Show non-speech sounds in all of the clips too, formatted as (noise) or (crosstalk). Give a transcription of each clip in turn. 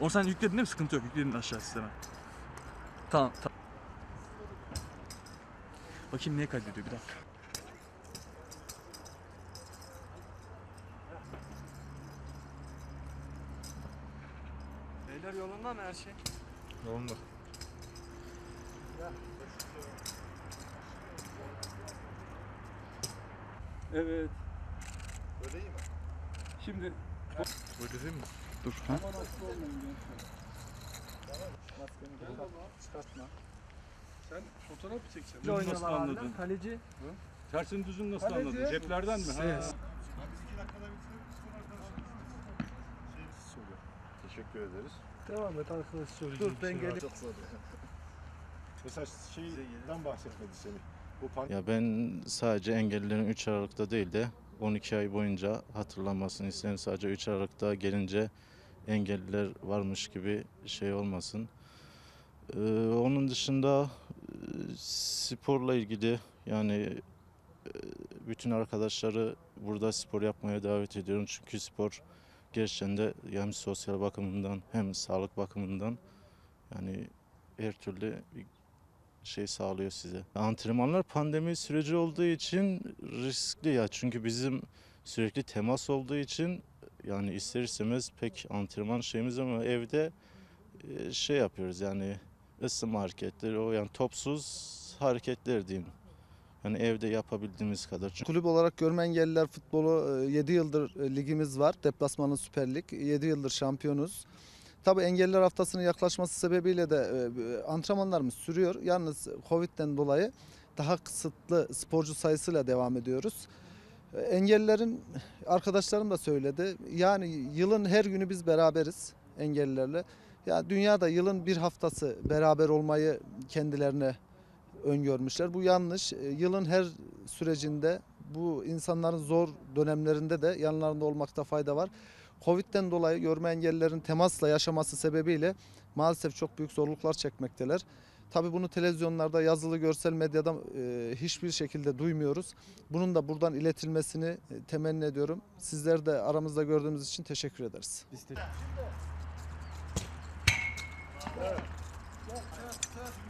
Onu sen yükledin değil mi? Sıkıntı yok. Yükledin aşağı sisteme. Tamam. tamam. Bakayım niye kaydediyor bir dakika. Beyler yolunda mı her şey? Yolunda. Evet. Öyle iyi mi? Şimdi Böyle değil mi? Dur. Ha? çıkartma. Sen fotoğraf mı çekeceksin? Düz nasıl anladın? Kaleci. Tersini düzün nasıl Kaleci. anladın? Ceplerden mi? Ha. Ses. Teşekkür ederiz. Devam et arkadaş söyleyeceğim. Dur ben gelip Çok zor. (laughs) Mesela şeyden bahsetmedi. Bu pan Ya ben sadece engellilerin 3 Aralık'ta değil de 12 ay boyunca hatırlanmasını isterim. Sadece 3 Aralık'ta gelince engelliler varmış gibi şey olmasın. Ee, onun dışında e, sporla ilgili yani e, bütün arkadaşları burada spor yapmaya davet ediyorum. Çünkü spor gerçekten de hem sosyal bakımından hem sağlık bakımından yani her türlü şey sağlıyor size. Antrenmanlar pandemi süreci olduğu için riskli ya çünkü bizim sürekli temas olduğu için yani ister istemez pek antrenman şeyimiz ama evde e, şey yapıyoruz yani ısınma hareketleri o yani topsuz hareketler diyeyim. Yani evde yapabildiğimiz kadar. Çünkü Kulüp olarak Görme Engelliler Futbolu 7 yıldır e, ligimiz var. Deplasmanlı Süper Lig. 7 yıldır şampiyonuz. Tabii engelliler haftasının yaklaşması sebebiyle de e, antrenmanlarımız sürüyor. Yalnız Covid'den dolayı daha kısıtlı sporcu sayısıyla devam ediyoruz. E, Engellilerin arkadaşlarım da söyledi. Yani yılın her günü biz beraberiz engellilerle. Ya dünyada yılın bir haftası beraber olmayı kendilerine öngörmüşler. Bu yanlış. E, Yılın her sürecinde bu insanların zor dönemlerinde de yanlarında olmakta fayda var. Covid'den dolayı görme engellilerin temasla yaşaması sebebiyle maalesef çok büyük zorluklar çekmekteler. Tabii bunu televizyonlarda, yazılı, görsel medyada e, hiçbir şekilde duymuyoruz. Bunun da buradan iletilmesini e, temenni ediyorum. Sizler de aramızda gördüğümüz için teşekkür ederiz. Çok yaklaşıyorsun,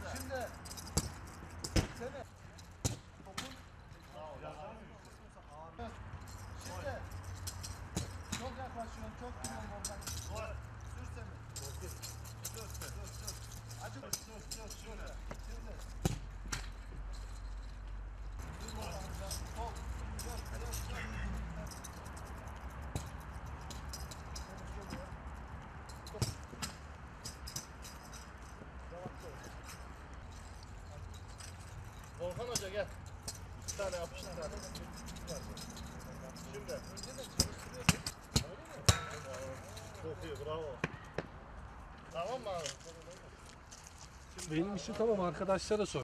çok giriyorsun oradan. Sürsene. Dur, dur, dur. Acı dur, dur, dur, şöyle. Şimdi. Dur bakalım ya. Sol. Dur, dur, dur. Volkan Hoca gel. İki tane yapıştır. Şimdi. Çok iyi bravo. Tamam mı abi? Benim işim tamam arkadaşlara sor.